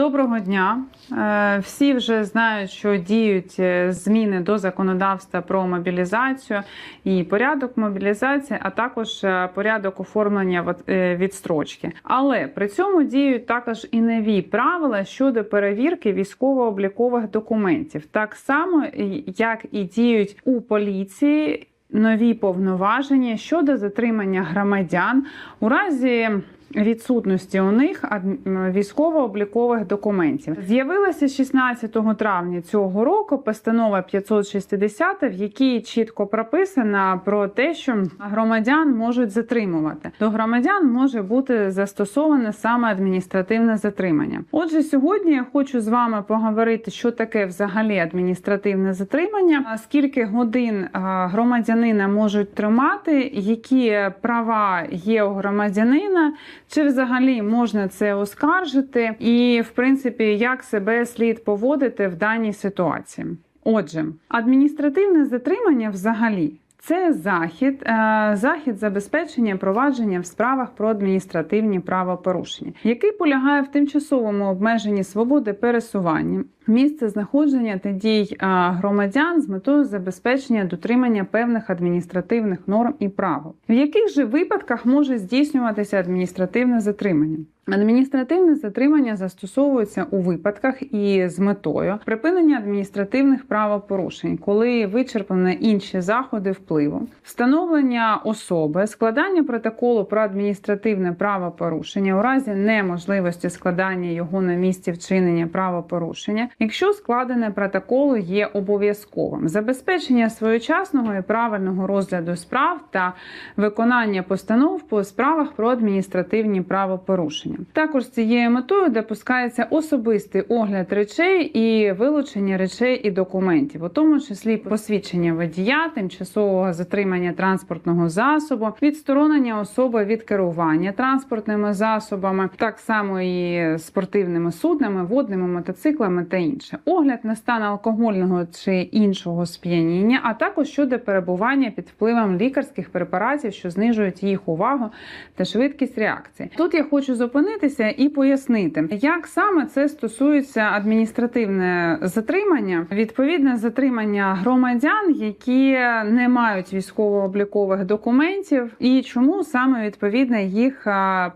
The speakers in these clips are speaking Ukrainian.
Доброго дня. Е, Всі вже знають, що діють е, зміни до законодавства про мобілізацію і порядок мобілізації, а також е, порядок оформлення відстрочки. Але при цьому діють також і нові правила щодо перевірки військово-облікових документів, так само як і діють у поліції. Нові повноваження щодо затримання громадян у разі відсутності у них військово-облікових документів. З'явилася 16 травня цього року постанова 560, в якій чітко прописано про те, що громадян можуть затримувати. До громадян може бути застосоване саме адміністративне затримання. Отже, сьогодні я хочу з вами поговорити, що таке взагалі адміністративне затримання, скільки годин громадянина можуть тримати, які права є у громадянина, чи взагалі можна це оскаржити, і в принципі як себе слід поводити в даній ситуації. Отже, адміністративне затримання взагалі. Це захід, е, захід забезпечення провадження в справах про адміністративні правопорушення, який полягає в тимчасовому обмеженні свободи пересування, місце знаходження та дій е, громадян з метою забезпечення дотримання певних адміністративних норм і правил. В яких же випадках може здійснюватися адміністративне затримання? Адміністративне затримання застосовується у випадках і з метою припинення адміністративних правопорушень, коли вичерпані інші заходи впливу, встановлення особи, складання протоколу про адміністративне правопорушення у разі неможливості складання його на місці вчинення правопорушення, якщо складене протоколу є обов'язковим, забезпечення своєчасного і правильного розгляду справ та виконання постанов по справах про адміністративні правопорушення. Також з цією метою допускається особистий огляд речей і вилучення речей і документів, у тому числі посвідчення водія, тимчасового затримання транспортного засобу, відсторонення особи від керування транспортними засобами, так само і спортивними суднами, водними мотоциклами та інше. Огляд на стан алкогольного чи іншого сп'яніння, а також щодо перебування під впливом лікарських препаратів, що знижують їх увагу та швидкість реакції. Тут я хочу зупинитися і пояснити, як саме це стосується адміністративне затримання, відповідне затримання громадян, які не мають військово-облікових документів, і чому саме відповідно їх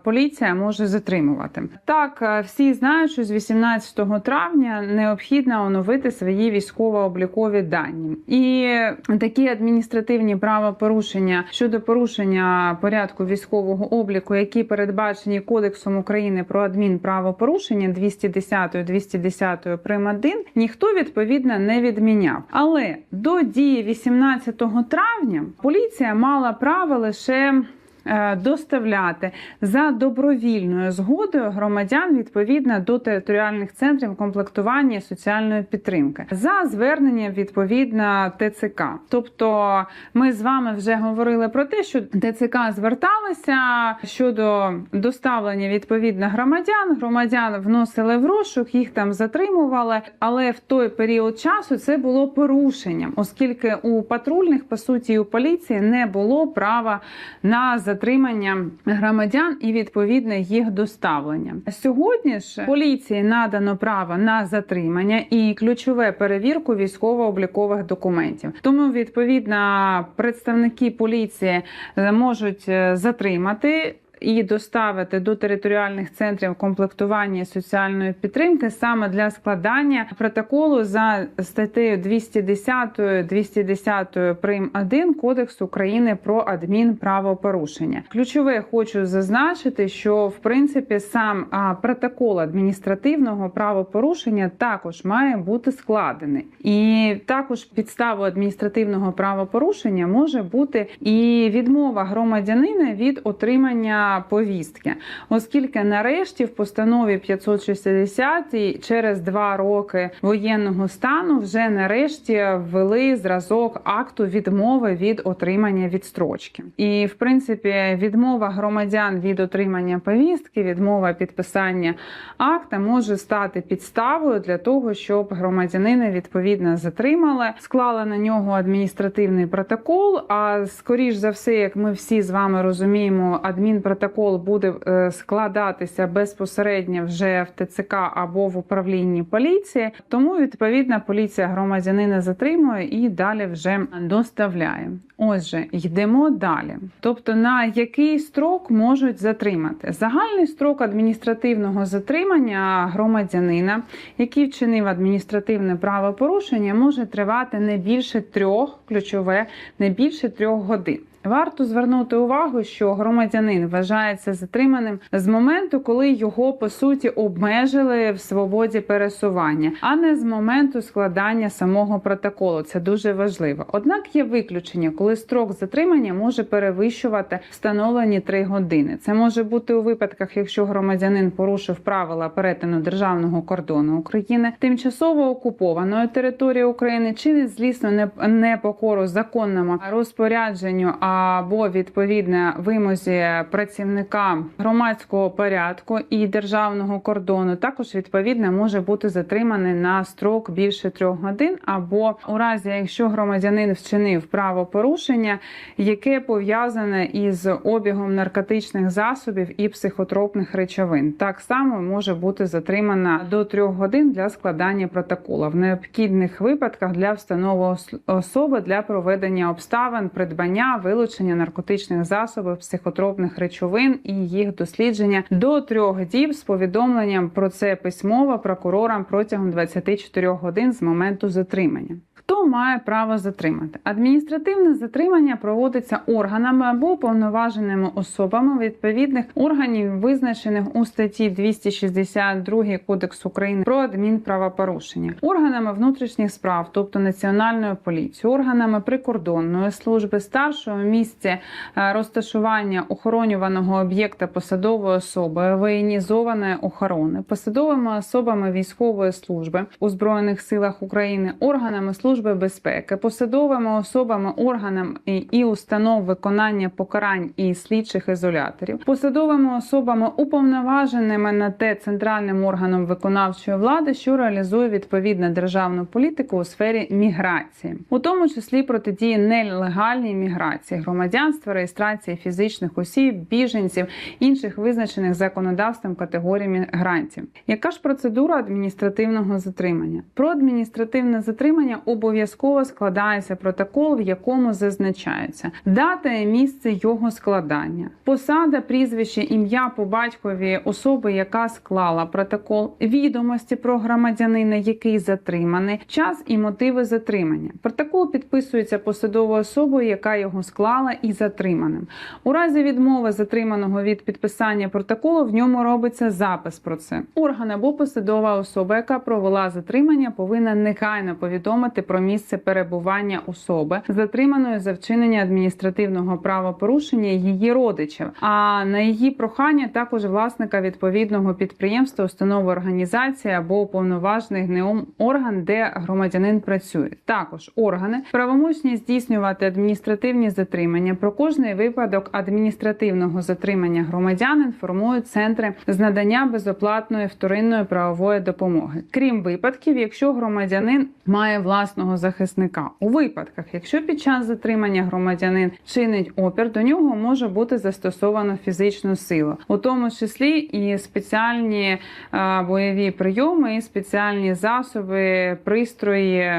поліція може затримувати. Так, всі знають, що з 18 травня необхідно оновити свої військово-облікові дані, і такі адміністративні правопорушення щодо порушення порядку військового обліку, які передбачені Кодексом України про адмінправопорушення 210 210 прим. 1, ніхто відповідно не відміняв. Але до дії 18 травня поліція мала право лише доставляти за добровільною згодою громадян відповідно до територіальних центрів комплектування соціальної підтримки за зверненням відповідно ТЦК. Тобто ми з вами вже говорили про те, що ТЦК зверталися щодо доставлення відповідно громадян. Громадян вносили в розшук, їх там затримували. Але в той період часу це було порушенням, оскільки у патрульних по суті у поліції не було права на затримання громадян і відповідне їх доставлення. Сьогодні ж поліції надано право на затримання і ключове перевірку військово-облікових документів. Тому відповідно представники поліції е, можуть е, затримати. І доставити до територіальних центрів комплектування соціальної підтримки саме для складання протоколу за статтею 210 210 прим 1 Кодексу України про адмінправопорушення. Ключове хочу зазначити, що в принципі сам протокол адміністративного правопорушення також має бути складений, і також підставою адміністративного правопорушення може бути і відмова громадянина від отримання повістки, оскільки нарешті в постанові 560 через два роки воєнного стану вже нарешті ввели зразок акту відмови від отримання відстрочки. І в принципі відмова громадян від отримання повістки, відмова підписання акта може стати підставою для того, щоб громадянина відповідно затримали, склали на нього адміністративний протокол. А скоріш за все, як ми всі з вами розуміємо, адмінпротокол протокол буде е, складатися безпосередньо вже в ТЦК або в управлінні поліції. Тому відповідно поліція громадянина затримує і далі вже доставляє. Отже, йдемо далі. Тобто, на який строк можуть затримати? Загальний строк адміністративного затримання громадянина, який вчинив адміністративне правопорушення, може тривати не більше трьох ключове, не більше трьох годин. Варто звернути увагу, що громадянин вважається затриманим з моменту, коли його по суті обмежили в свободі пересування, а не з моменту складання самого протоколу. Це дуже важливо. Однак є виключення, коли строк затримання може перевищувати встановлені 3 години. Це може бути у випадках, якщо громадянин порушив правила перетину державного кордону України, тимчасово окупованої території України, чинить злісно не- непокору законному розпорядженню або відповідне вимозі працівника громадського порядку і державного кордону, також відповідно може бути затриманий на строк більше трьох годин, або у разі, якщо громадянин вчинив правопорушення, яке пов'язане із обігом наркотичних засобів і психотропних речовин, так само може бути затримана до трьох годин для складання протоколу в необхідних випадках для встановлення ос- особи для проведення обставин, придбання, вилучення наркотичних засобів, психотропних речовин і їх дослідження до трьох діб з повідомленням про це письмово прокурорам протягом 24 годин з моменту затримання. Хто має право затримати? Адміністративне затримання проводиться органами або уповноваженими особами відповідних органів, визначених у статті 262 Кодексу України про адмінправопорушення, органами внутрішніх справ, тобто національною поліцією, органами прикордонної служби, старшого місця е, розташування охоронюваного об'єкта посадової особи, воєнізованої охорони, посадовими особами військової служби у збройних силах України, органами служби безпеки, посадовими особами органам і, установ виконання покарань і слідчих ізоляторів, посадовими особами уповноваженими на те центральним органом виконавчої влади, що реалізує відповідну державну політику у сфері міграції, у тому числі протидії нелегальній міграції, громадянства, реєстрації фізичних осіб, біженців, інших визначених законодавством категорій мігрантів. Яка ж процедура адміністративного затримання? Про адміністративне затримання обов'язково складається протокол, в якому зазначається дата і місце його складання, посада, прізвище, ім'я по батькові особи, яка склала протокол, відомості про громадянина, який затриманий, час і мотиви затримання. Протокол підписується посадовою особою, яка його склала, і затриманим. У разі відмови затриманого від підписання протоколу в ньому робиться запис про це. Орган або посадова особа, яка провела затримання, повинна негайно повідомити про місце перебування особи, затриманої за вчинення адміністративного правопорушення її родичів. А на її прохання також власника відповідного підприємства, установи організації або уповноважений ГНЕОМ орган, де громадянин працює. Також органи правомочні здійснювати адміністративні затримання. Про кожний випадок адміністративного затримання громадян інформують центри з надання безоплатної вторинної правової допомоги, крім випадків, якщо громадянин має власного захисника. У випадках, якщо під час затримання громадянин чинить опір, до нього може бути застосовано фізичну силу, у тому числі і спеціальні е, бойові прийоми, і спеціальні засоби, пристрої,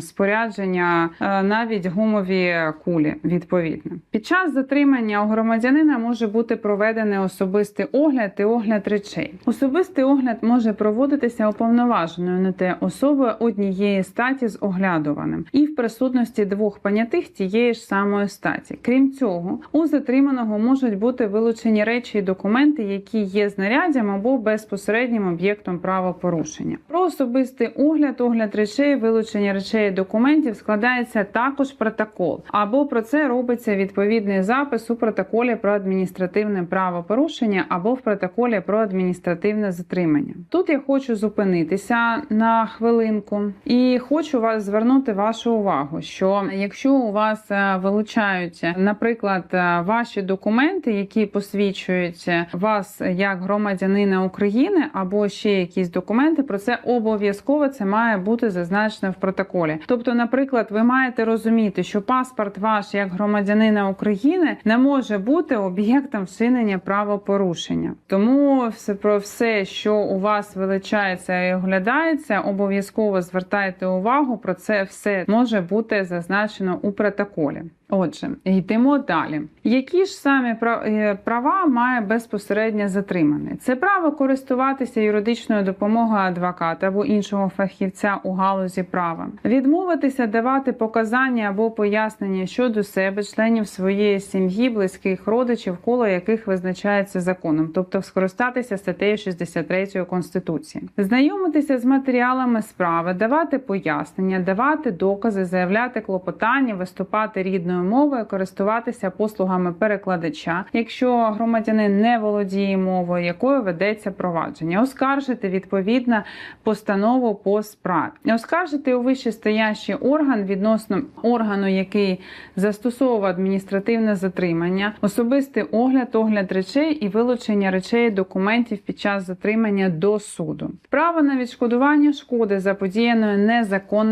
спорядження, е, навіть гумові кулі. Відповідно, під час затримання у громадянина може бути проведений особистий огляд і огляд речей. Особистий огляд може проводитися уповноваженою на те особою однієї статі з оглядуваним і в присутності двох понятих тієї ж самої статі. Крім цього, у затриманого можуть бути вилучені речі і документи, які є знаряддям або безпосереднім об'єктом правопорушення. Про особистий огляд, огляд речей, вилучення речей і документів складається також протокол, або про це робиться відповідний запис у протоколі про адміністративне правопорушення або в протоколі про адміністративне затримання. Тут я хочу зупинитися на хвилинку і хочу вас ва- звернути вашу увагу, що якщо у вас е, вилучають, наприклад, е, ваші документи, які посвідчують вас як громадянина України, або ще якісь документи, про це обов'язково це має бути зазначено в протоколі. Тобто, наприклад, ви маєте розуміти, що паспорт ваш як громадянина України не може бути об'єктом вчинення правопорушення. Тому все про все, що у вас вилучається і оглядається, обов'язково звертайте увагу. Про це все може бути зазначено у протоколі. Отже, йдемо далі. Які ж саме е, права має безпосередньо затриманий? Це право користуватися юридичною допомогою адвоката або іншого фахівця у галузі права, відмовитися давати показання або пояснення щодо себе, членів своєї сім'ї, близьких родичів, коло яких визначається законом, тобто скористатися статтею 63 Конституції, знайомитися з матеріалами справи, давати пояснення, давати докази, заявляти клопотання, виступати рідною мовою, користуватися послугами перекладача, якщо громадянин не володіє мовою, якою ведеться провадження, оскаржити відповідно постанову по справі, оскаржити у вищестоящий орган відносно органу, який застосовував адміністративне затримання, особистий огляд, огляд речей і вилучення речей документів під час затримання до суду. Право на відшкодування шкоди заподіяної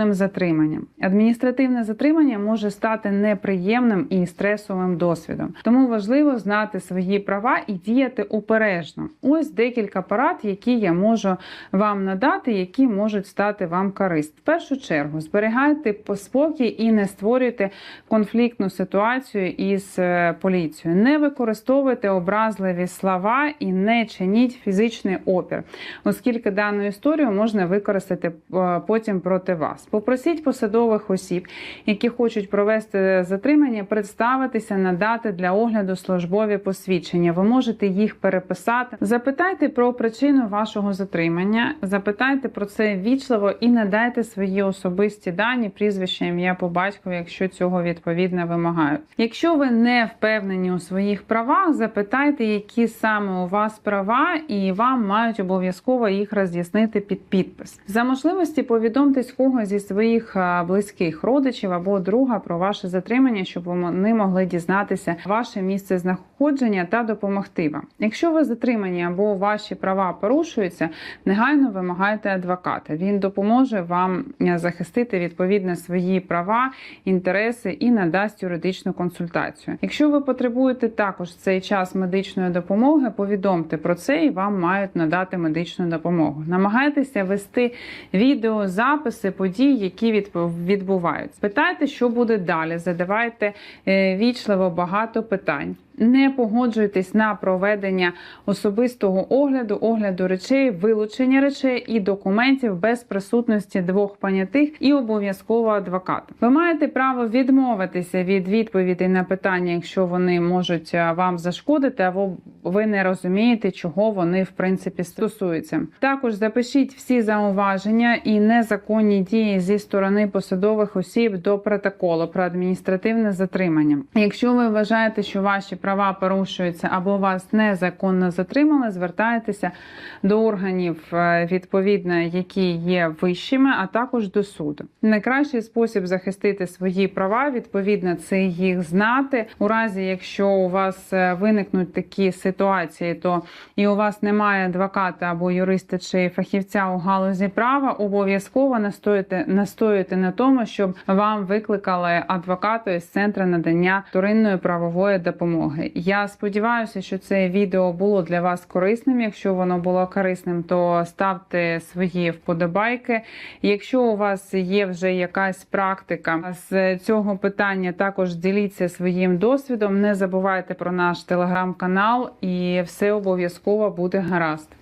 незаконним затриманням. Адміністративне затримання може стати неприємним і стресовим досвідом. Тому важливо знати свої права і діяти упережно. Ось декілька порад, які я можу вам надати, які можуть стати вам корисні. В першу чергу зберігайте спокій і не створюйте конфліктну ситуацію із е, поліцією. Не використовуйте образливі слова і не чиніть фізичний опір, оскільки дану історію можна використати е, потім проти вас. Попросіть посадових осіб, які хочуть провести затримання, представитися, надати для огляду службові посвідчення. Ви можете їх переписати. Запитайте про причину вашого затримання, запитайте про це вічливо і надайте свої особисті дані, прізвище, ім'я по батькові, якщо цього відповідно вимагають. Якщо ви не впевнені у своїх правах, запитайте, які саме у вас права, і вам мають обов'язково їх роз'яснити під підпис. За можливості повідомтесь кого зі своїх близьких родичів або друга про ваше затримання, щоб вони могли дізнатися ваше місце знаходження та допомогти вам. Якщо ви затримані або ваші права порушуються, негайно вимагайте адвоката. Він допоможе вам е, захистити відповідно свої права, інтереси і надасть юридичну консультацію. Якщо ви потребуєте також цей час медичної допомоги, повідомте про це і вам мають надати медичну допомогу. Намагайтеся вести відеозаписи подій, які відп- відбуваються. Питайте, що буде далі. Задавайте е, вічливо багато питань. Не погоджуйтесь на проведення особистого огляду, огляду речей, вилучення речей і документів без присутності двох понятих і обов'язково адвоката. Ви маєте право відмовитися від відповідей на питання, якщо вони можуть е, вам зашкодити, або ви не розумієте, чого вони в принципі стосуються. Також запишіть всі зауваження і незаконні дії зі сторони посадових осіб до протоколу про адміністративне затримання. Якщо ви вважаєте, що ваші права порушуються або вас незаконно затримали, звертайтеся до органів е, відповідно, які є вищими, а також до суду. Найкращий спосіб захистити свої права, відповідно, це їх знати. У разі, якщо у вас е, виникнуть такі ситуації, то і у вас немає адвоката або юриста чи фахівця у галузі права, обов'язково настоїте настоюйте на тому, щоб вам викликали адвоката із центру надання вторинної правової допомоги. Я сподіваюся, що це відео було для вас корисним. Якщо воно було корисним, то ставте свої вподобайки. Якщо у вас є вже якась практика з цього питання, також діліться своїм досвідом. Не забувайте про наш телеграм-канал, і все обов'язково буде гаразд.